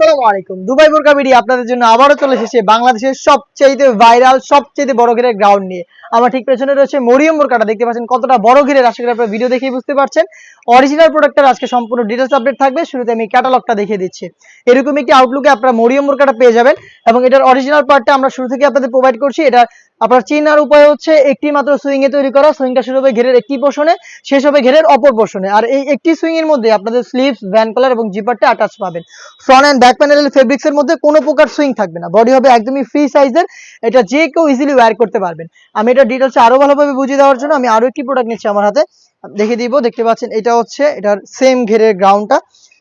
আসসালামু আলাইকুম। দুবাই বোরকা ভিডিও আপনাদের জন্য আবারও চলে এসেছে বাংলাদেশের সবচেয়ে ভাইরাল সবচেয়ে বড় করে গ্রাউন্ড নিয়ে। আমার ঠিক পেছনে রয়েছে মরিয়ম বোরকাটা। দেখতে পাচ্ছেন কতটা বড় ঘিরের আশা করি আপনারা ভিডিও দেখেই বুঝতে পারছেন। অরিজিনাল প্রোডাক্টের আজকে সম্পূর্ণ ডিটেলস আপডেট থাকবে। শুরুতে আমি ক্যাটালগটা দেখিয়ে দিচ্ছি। এরকম একটি আউটলুকে আপনারা মরিয়ম বোরকাটা পেয়ে যাবেন এবং এটার অরিজিনাল পার্টটা আমরা শুরু থেকে আপনাদের প্রোভাইড করছি। এটা আপনার চেনার উপায় হচ্ছে একটি মাত্র সুইং এ তৈরি করা। সুইংটা শুরু হবে ঘেরের একটি পোর্শনে শেষ হবে ঘেরের অপর পোর্শনে আর এই একটি সুইং এর মধ্যে আপনাদের স্লিভস ভ্যান কলার এবং জিপারটা অ্যাটাচ পাবেন। ফ্রন্ট এন্ড ব্যাক প্যানেলের ফেব্রিক্স এর মধ্যে কোনো প্রকার সুইং থাকবে না। বডি হবে একদমই ফ্রি সাইজের এটা যে কেউ ইজিলি ওয়্যার করতে পারবেন। আমি এটা ডিটেলস আরও ভালোভাবে বুঝিয়ে দেওয়ার জন্য আমি আরও একটি প্রোডাক্ট নিচ্ছি আমার হাতে। দেখিয়ে দিব, দেখতে পাচ্ছেন, এটা হচ্ছে, এটার সেম ঘেরের গ্রাউন্ডটা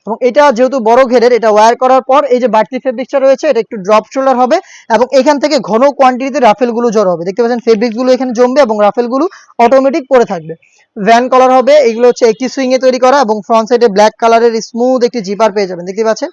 এবং এটা যেহেতু বড় ঘেরের, এটা ওয়্যার করার পর এই যে বাড়তি ফেব্রিক্সটা রয়েছে, এটা একটু ড্রপ শোল্ডার হবে এবং এখান থেকে ঘন কোয়ান্টিটিতে রাফেলগুলো জড়ো হবে। দেখতে পাচ্ছেন ফেব্রিক্সগুলো এখানে জমবে এবং রাফেলগুলো অটোমেটিক পরে থাকবে। ভ্যান কলার হবে, এগুলো হচ্ছে একটি সুইং এ তৈরি করা এবং ফ্রন্ট সাইডে ব্ল্যাক কালারের স্মুথ একটি জিপার পেয়ে যাবেন। দেখতে পাচ্ছেন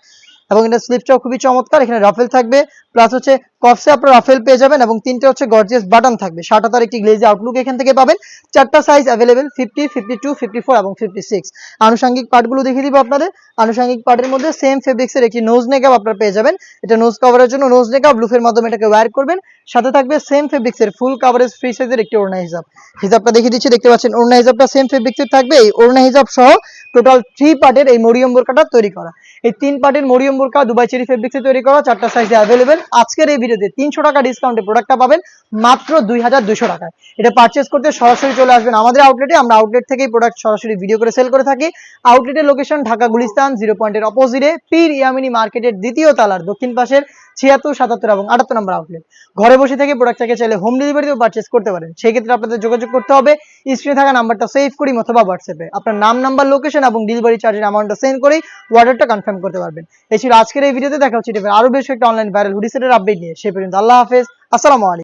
এবং এটা স্লিপটাও খুবই চমৎকার, এখানে রাফেল থাকবে প্লাস হচ্ছে কফসে আপনার রাফেল পেয়ে যাবেন এবং তিনটে হচ্ছে গর্জিয়াস বাটন থাকবে। সাত হাতার একটি গ্লেজি আউটলুক এখান থেকে পাবেন। চারটা size available fifty fifty two fifty four এবং ফিফটি সিক্স আনুষঙ্গিক পার্টগুলো দেখিয়ে দিব আপনাদের। আনুষঙ্গিক পার্টের মধ্যে সেম ফেব্রিক্সের একটি নোজ নেকআপ আপনারা পেয়ে যাবেন। এটা নোজ কভারের জন্য নোজ নেকআপ লুফের মাধ্যমে এটাকে ওয়্যার করবেন। সাথে থাকবে সেম ফেব্রিক্সের ফুল কভারেজ ফ্রি সাইজের একটি ওড়না হিসাব হিসাবটা দেখিয়ে দিচ্ছি, দেখতে পাচ্ছেন ওড়না হিসাবটা সেম ফেব্রিক্সের থাকবে। এই ওড়না হিসাব সহ টোটাল থ্রি পার্টের এই মরিয়ম বোরকাটা তৈরি করা। এই তিন পার্টির মরিয়ম বোরকা, দুবাই চেরি ফেব্রিক্সে তৈরি করা, চারটা সাইজে অ্যাভেলেবেল আজকের এই ভিডিওতে তিনশো টাকা ডিসকাউন্টে প্রোডাক্টটা পাবেন মাত্র দুই হাজার দুশো টাকায়। এটা পারচেস করতে সরাসরি চলে আসবেন আমাদের আউটলেটে আমরা আউটলেট থেকেই প্রোডাক্ট সরাসরি ভিডিও করে সেল করে থাকি। আউটলেটের লোকেশন ঢাকা গুলিস্তান জিরো পয়েন্টের অপোজিটে পীর ইয়ামিনী মার্কেটের দ্বিতীয় তালার দক্ষিণ পাশের ছিয়াত্তর, সাতাত্তর এবং আটাত্তর নম্বর আউটলেট ঘরে বসে থেকে প্রোডাক্টটাকে চাইলে হোম ডেলিভারিতেও পারচেস করতে পারেন। সেই ক্ষেত্রে আপনাদের যোগাযোগ করতে হবে। স্ক্রিনে থাকা নাম্বারটা সেভ করি অথবা হোয়াটসঅ্যাপে আপনার নাম নাম্বার লোকেশন এবং ডেলিভারি চার্জের অ্যামাউন্টটা সেন্ড করেই অর্ডারটা কনফার্ম করতে পারবেন। এই ছিল আজকের এই ভিডিওতে দেখা হচ্ছে আরও বেশ একটা অনলাইন ভাইরাল হুডি সেটের আপডেট নিয়ে সে পর্যন্ত। আল্লাহ হাফেজ। আসসালামু আলাইকুম।